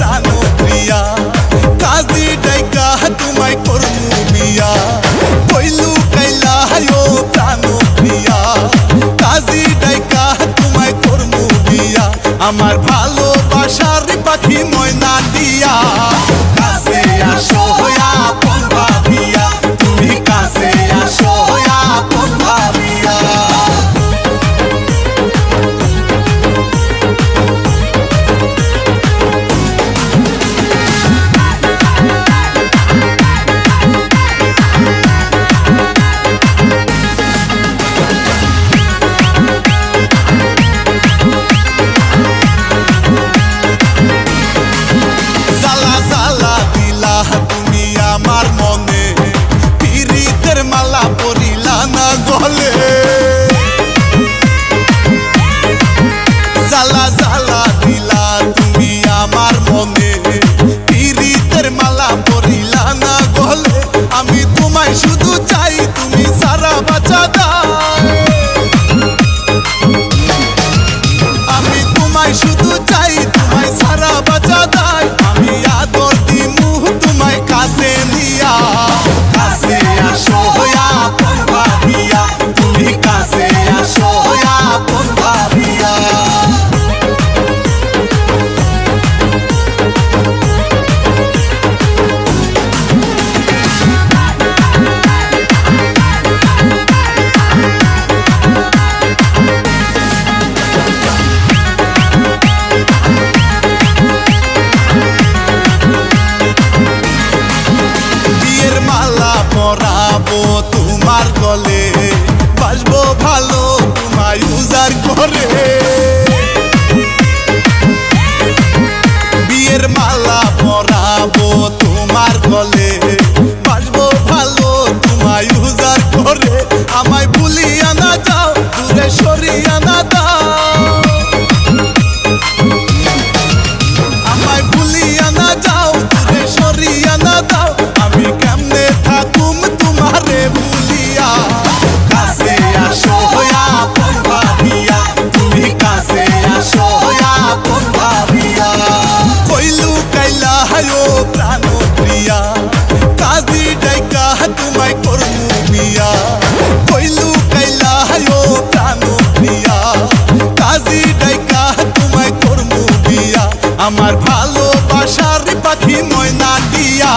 প্রাণ প্রিয়া কাজী ডাইকা তোমায় করমু বিয়া কইলু কাইলা ও প্রাণ প্রিয়া কাজী ডাইকা আমার ভালোবাসার পাখি ময়না দিয়া কাছে আসো শুধু চাই ভালোবাসার পাখি ময়না দিয়া।